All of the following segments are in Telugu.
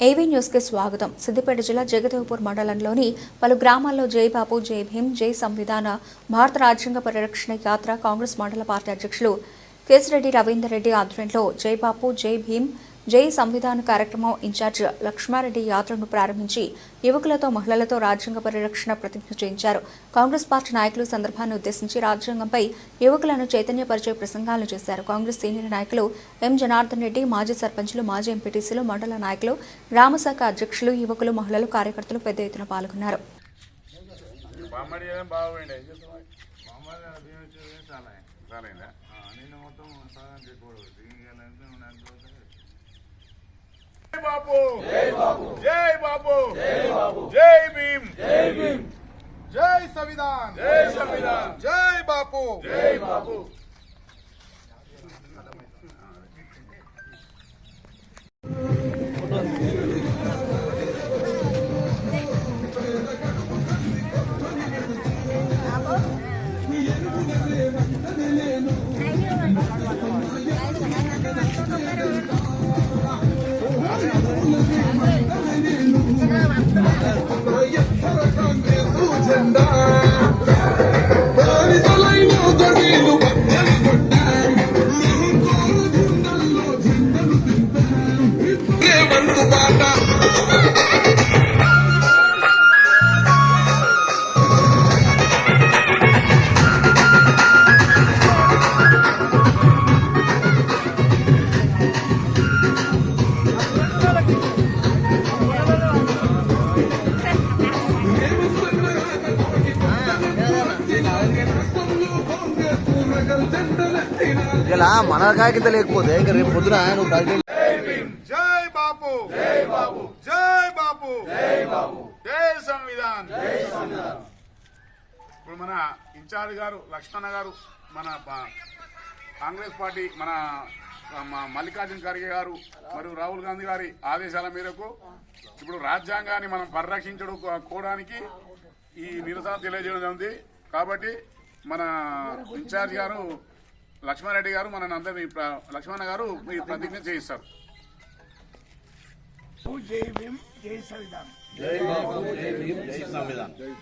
ఏవీ న్యూస్కి స్వాగతం. సిద్దిపేట జిల్లా జగదేవ్పూర్ మండలంలోని పలు గ్రామాల్లో జైపాపు జై భీమ్ జై సంవిధాన భారత రాజ్యాంగ పరిరక్షణ యాత్ర కాంగ్రెస్ మండల పార్టీ అధ్యక్షులు కేసిరెడ్డి రవీందర్ రెడ్డి ఆధ్వర్యంలో జై బాపు జై భీమ్ జై సంవిధాన కార్యక్రమం ఇన్ఛార్జ్ లక్ష్మారెడ్డి యాత్రను ప్రారంభించి యువకులతో మహిళలతో రాజ్యాంగ పరిరక్షణ ప్రతిజ్ఞ చేయించారు. కాంగ్రెస్ పార్టీ నాయకులు సందర్భాన్ని ఉద్దేశించి రాజ్యాంగంపై యువకులను చైతన్యపరిచే ప్రసంగాలు చేశారు. కాంగ్రెస్ సీనియర్ నాయకులు ఎం. జనార్దన్ రెడ్డి మాజీ సర్పంచులు మాజీ ఎంపీటీసీలు మండల నాయకులు గ్రామశాఖ అధ్యక్షులు యువకులు మహిళలు కార్యకర్తలు పెద్ద ఎత్తున పాల్గొన్నారు. బాపు జై భీమ్. జై భీమ్. జై సంవిధాన్. జై సంవిధాన్. జై బాపు. జై బాపు. ఇలా మన కాకింత లేకపోతే ఇంకా రేపు పొద్దున ఆయన జై బాపు జై బాపు. జై బాపు. జై బాపు జై సంవిధాన్. జై సంవిధాన్ ఇప్పుడు మన ఇన్ఛార్జ్ గారు లక్ష్మణ గారు మన కాంగ్రెస్ పార్టీ మన మన మల్లికార్జున ఖర్గే గారు మరియు రాహుల్ గాంధీ గారి ఆదేశాల మేరకు ఇప్పుడు రాజ్యాంగాన్ని మనం పరిరక్షించడం కోవడానికి ఈ నిరసన తెలియజేయడం జరిగింది. కాబట్టి మన ఇన్ఛార్జ్ గారు లక్ష్మారెడ్డి గారు మన అందరినీ ప్ర- లక్ష్మణ గారు ఈ ప్రతిజ్ఞ చేయిస్తారు.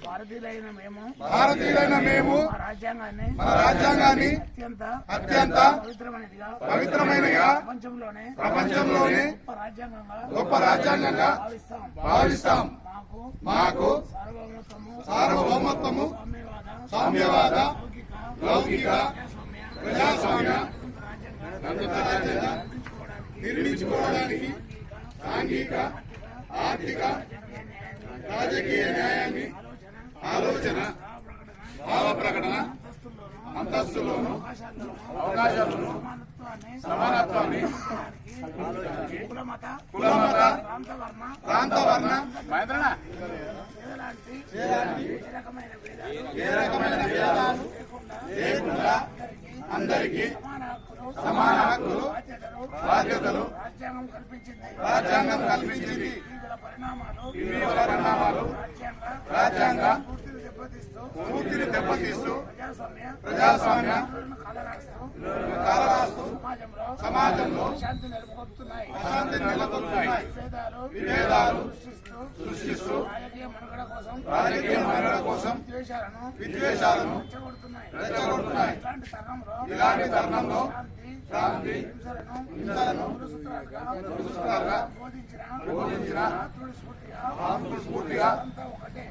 భారతీయులైన మేము భారతీయులైన మేము మా రాజ్యాంగాన్ని అత్యంత అత్యంత పవిత్రమైనదిగా పవిత్రమైనగా ప్రపంచంలోనే ప్రపంచంలోనే గొప్ప రాజ్యాంగంగా గొప్ప రాజ్యాంగంగా భావిస్తాం. భావిస్తాం. మాకు మాకు సార్వభౌమత్వము సార్వభౌమత్వము సామ్యవాద లౌకిక ప్రజాస్వామ్య నిర్మించుకోవడానికి సాంఘిక ఆర్థిక రాజకీయ న్యాయాన్ని ఆలోచన భావ ప్రకటన అంతస్తులోను అవకాశాలను సమానత్వాన్ని కులమత ప్రాంత వర్ణ ఏ రకమైన ఏ రకమైన భేదాలు లేకుండా అందరికీ సమాన హక్కులు బాధ్యతలు రాజ్యాంగం కల్పించింది. రాజ్యాంగం కల్పించింది. వివిధ పరిణామాలు రాజ్యాంగ పూర్తిని దెబ్బతీస్తూ ప్రజాస్వామ్య కలరాస్తూ సమాజంలో సమాజంలో శాంతి నెలకొల్పుతున్నాయి విభేదాలు సృష్టిస్తూ రాజకీయ మనుగడ కోసం రాజకీయ మనుగడ కోసం విద్వేషాలను విద్వేషాలను రెచ్చగొడుతున్నాయి. ఇలాంటి తరుణంలో ఇలాంటి తరుణంలో శాంతి హింసలను బోధించిన అంతా ఒకటే.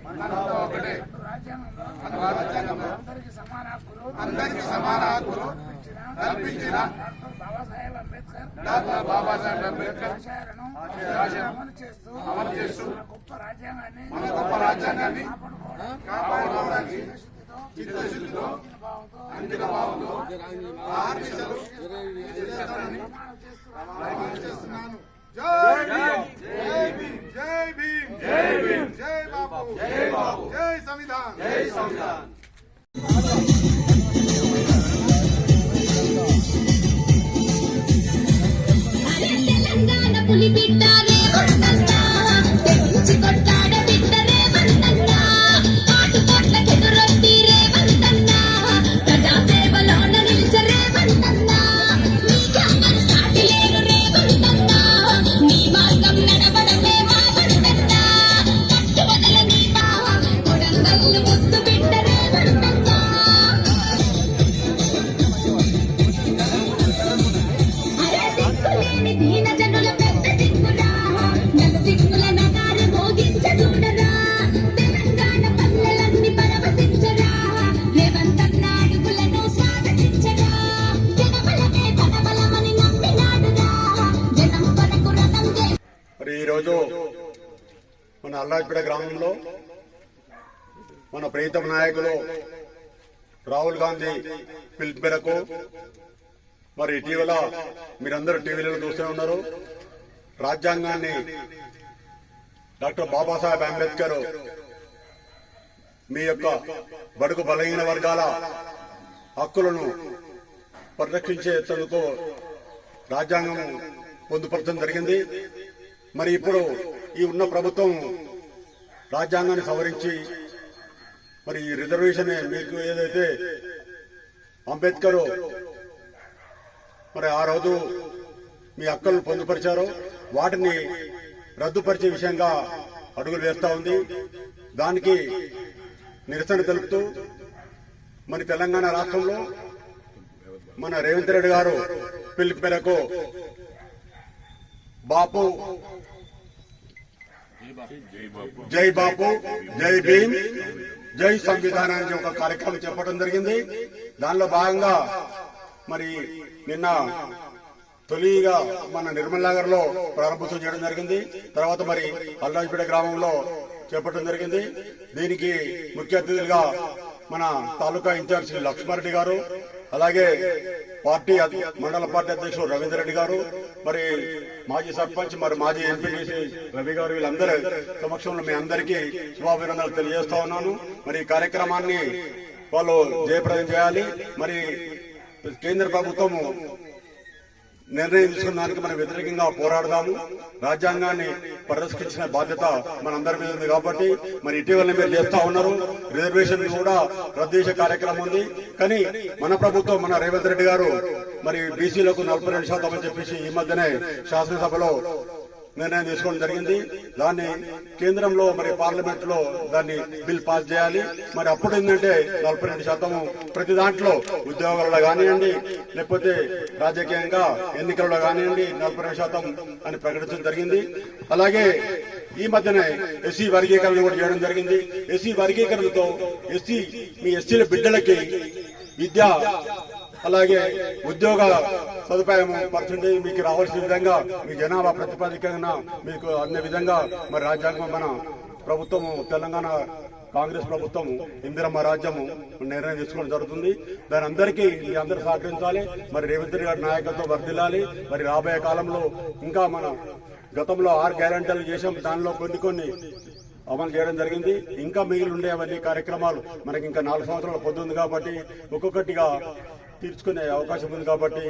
ఒకటే. రాజ్యాంగంలో రాజ్యాంగంలో అందరికీ సమాన హక్కులు అందరికీ సమాన హక్కులు కల్పించిన డాక్టర్ బాబాసాహెబ్ అంబేద్కర్ డాక్టర్ బాబాసాహెబ్ అంబేద్కర్ ఆశయాలను అమలు చేస్తూ అమలు చేస్తూ గొప్ప రాజ్యాంగాన్ని మన గొప్ప రాజ్యాంగాన్ని కాపాడుకోవడానికి చిత్తశుద్ధితో భావంతో అంకిత భావంతో ఆర్మిషలు ప్రమాణం చేస్తున్నాను. జై భీమ్ జై భీమ్ జై భీమ్ జై జై బాబు జై సంవిధాన్ జై సంవిధాన్. Thank you. మన అల్లాజ్పేట గ్రామంలో మన ప్రీతం నాయకులు రాహుల్ గాంధీ పిలుపు మేరకు మరి ఇటీవల మీరందరూ టీవీలలో చూస్తూనే ఉన్నారు. రాజ్యాంగాన్ని డాక్టర్ బాబాసాహెబ్ అంబేద్కర్ మీ యొక్క బడుగు బలహీన వర్గాల హక్కులను పరిరక్షించేందుకు రాజ్యాంగం పొందుపరచడం జరిగింది. మరి ఇప్పుడు ఈ ఉన్న ప్రభుత్వం రాజ్యాంగాన్ని సవరించి మరి ఈ రిజర్వేషన్ మీకు ఏదైతే అంబేద్కర్ మరి ఆ రోజు మీ హక్కులను పొందుపరిచారో వాటిని రద్దుపరిచే విషయంగా అడుగులు వేస్తూ ఉంది. దానికి నిరసన తెలుపుతూ మన తెలంగాణ రాష్ట్రంలో మన రేవంత్ రెడ్డి గారు పిలుపు మేరకు బాపు జై బాపు జై భీమ్ జై సంవిధానానికి ఒక కార్యక్రమం చెప్పడం జరిగింది. దానిలో భాగంగా మరి నిన్న తొలిగా మన నిర్మల్ నగర్లో ప్రారంభోత్సవం చేయడం జరిగింది. తర్వాత మరి అల్లాజ్పేట గ్రామంలో చేపట్టడం జరిగింది. దీనికి ముఖ్య అతిథులుగా మన తాలూకా ఇన్ఛార్జ్ శ్రీ లక్ష్మారెడ్డి గారు అలాగే పార్టీ మండల పార్టీ అధ్యక్షుడు రవీందర్ రెడ్డి గారు మరి మాజీ సర్పంచ్ మరి మాజీ ఎంపీటీసీ రవి గారు వీళ్ళందరూ సమక్షంలో మీ అందరికీ శుభాభినందనలు తెలియజేస్తా ఉన్నాను. మరి ఈ కార్యక్రమాన్ని వాళ్ళు జయప్రదం చేయాలి. మరి కేంద్ర ప్రభుత్వము నిర్ణయం తీసుకున్న దానికి మనం వ్యతిరేకంగా పోరాడదాము. రాజ్యాంగాన్ని పరిరక్షించిన బాధ్యత మనందరి మీద ఉంది కాబట్టి మరి ఇటీవల మీరు చేస్తా ఉన్నారు. రిజర్వేషన్ కూడా రద్దు చేసే కార్యక్రమం ఉంది. కానీ మన ప్రభుత్వం మన రేవంత్ రెడ్డి గారు మరి బీసీలకు నలభై రెండు శాతం అని చెప్పేసి ఈ మధ్యనే శాసనసభలో నిర్ణయం తీసుకోవడం జరిగింది. దాన్ని కేంద్రంలో మరి పార్లమెంట్లో దాన్ని బిల్ పాస్ చేయాలి. మరి అప్పుడు ఏంటంటే నలభై రెండు శాతం ప్రతి దాంట్లో ఉద్యోగాల్లో కానివ్వండి లేకపోతే రాజకీయంగా ఎన్నికల్లో కానివ్వండి నలభై రెండు శాతం అని ప్రకటించడం జరిగింది. అలాగే ఈ మధ్యనే ఎస్సీ వర్గీకరణ కూడా చేయడం జరిగింది. ఎస్సీ వర్గీకరణతో ఎస్సీ మీ ఎస్సీల బిడ్డలకి విద్య అలాగే ఉద్యోగ సదుపాయం పర్సెంటేజ్ మీకు రావాల్సిన విధంగా మీ జనాభా ప్రతిపాదికన మీకు అన్ని విధంగా మరి రాజ్యాంగం మన ప్రభుత్వము తెలంగాణ కాంగ్రెస్ ప్రభుత్వం ఇందిరమ్మ రాజ్యము నిర్ణయం తీసుకోవడం జరుగుతుంది. దాని అందరికీ మీ అందరూ సహకరించాలి మరి రేవంత్ రెడ్డి గారి నాయకత్వం వర్దిల్లాలి మరి రాబోయే కాలంలో ఇంకా మన గతంలో ఆరు గ్యారంటీలు చేసాం దానిలో కొన్ని కొన్ని అమలు చేయడం జరిగింది. ఇంకా మిగిలి ఉండే అవన్నీ కార్యక్రమాలు మనకి ఇంకా నాలుగు సంవత్సరాలు పొద్దుంది కాబట్టి ఒక్కొక్కటిగా తీర్చుకునే అవకాశం ఉంది కాబట్టి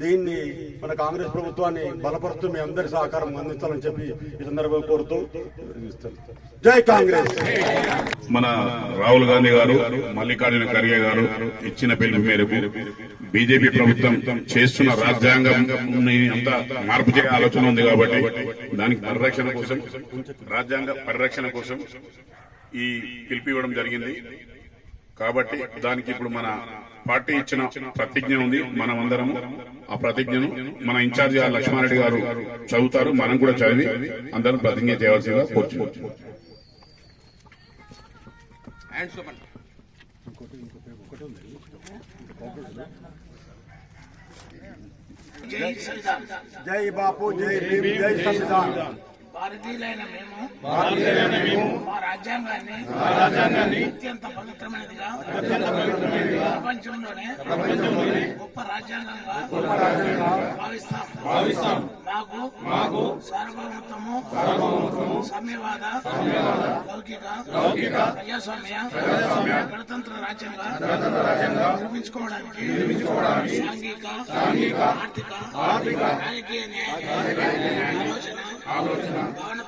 దీన్ని మన కాంగ్రెస్ ప్రభుత్వాన్ని బలపరుస్తూ మీ అందరి సహకారం అందించాలని చెప్పి ఈ సందర్భంగా కోరుతూ జై కాంగ్రెస్! మన రాహుల్ గాంధీ గారు మల్లికార్జున ఖర్గే గారు ఇచ్చిన పిలుపు మేరకు బీజేపీ ప్రభుత్వం చేస్తున్న రాజ్యాంగం అంతా మార్పు చేయ ఆలోచన ఉంది కాబట్టి దానికి పరిరక్షణ కోసం రాజ్యాంగ పరిరక్షణ కోసం ఈ పిలిపి ఇవ్వడం జరిగింది. కాబట్టి దానికి ఇప్పుడు మన పార్టీ ఇచ్చిన ప్రతిజ్ఞ ఉంది. మనం అందరము ఆ ప్రతిజ్ఞను మన ఇన్ఛార్జి గారు లక్ష్మారెడ్డి గారు చదువుతారు. మనం కూడా చదివి అందరం ప్రతిజ్ఞ చేయవలసిందిగా కోరుచున్నాం. జై బాపు జై భీమ్ జై సంవిధాన్. భారతీయులైన మేము మా రాజ్యాంగాన్ని రాజ్యాంగాన్ని అత్యంత పవిత్రమైనదిగా ప్రపంచంలోనే గొప్ప రాజ్యాంగంగా భావిస్తాం. భావిస్తాం. మాకు మాకు సార్వభౌమత్వము సామ్యవాద లౌకిక లౌకిక ప్రజాస్వామ్య గణతంత్ర రాజ్యంగా నిర్మించుకోవడానికి సాంఘిక సాంఘిక ఆర్థిక ఆర్థిక రాజకీయ ఆలోచన ఆలోచన భావన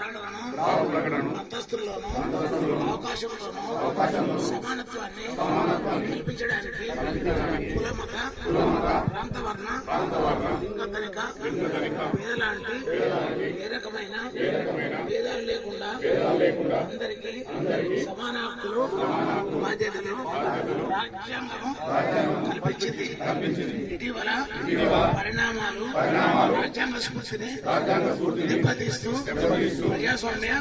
ప్రకటనను అంతస్తుల్లోనూ అవకాశంలోనూ సమానత్వాన్ని కల్పించడానికి కులమత ప్రాంత వర్ణ లింగ తనిక పేదలాంటి ఏ రకమైన భేదాలు లేకుండా అందరికీ సమాన హక్కులు బాధ్యతలు రాజ్యాంగం కల్పించింది. ఇటీవల పరిణామాలు రాజ్యాంగ స్ఫూర్తిని దెబ్బతీస్తూ ప్రజాస్వామ్య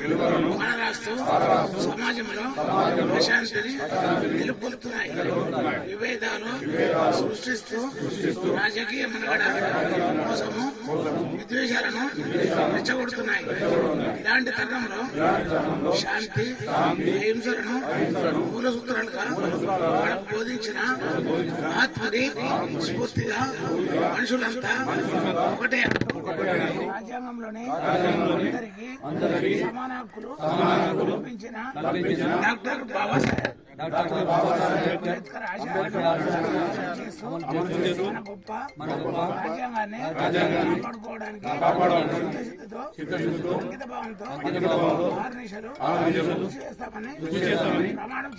విలువలను మనరాస్తూ సమాజంలో ప్రశాంతిని నిలుపుతున్నాయి విభేదాలు సృష్టిస్తూ రాజకీయ మనుగడ కోసము విద్వేషాలను రెచ్చగొడుతున్నాయి. ఇలాంటి తరుణంలో శాంతి అహింసలను మూల సూత్రాలుగా మనకు బోధించిన మహాత్మని స్ఫూర్తిగా మనుషులంతా ఒకటే రాజ్యాంగంలోని అందరికీ సమాన హక్కులు కల్పించిన డాక్టర్ బాబాసాహెబ్. మన గొప్ప రాజ్యాంగాన్ని కాపాడుకోవడానికి చిత్తశుద్ధితో అంకిత భావంతో ఆర్నిశలు కృషి చేస్తామని ప్రమాణం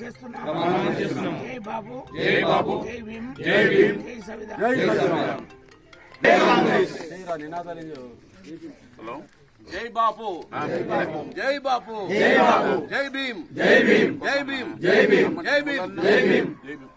చేస్తున్నాం జై బాబు జై బాబు జై భీమ్ జై భీమ్ జై సంవిధానం హలో జై జై బాపు. జై భీమ్. జై భీమ్. జై భీమ్. జై భీమ్. జై భీమ్. జై భీమ్.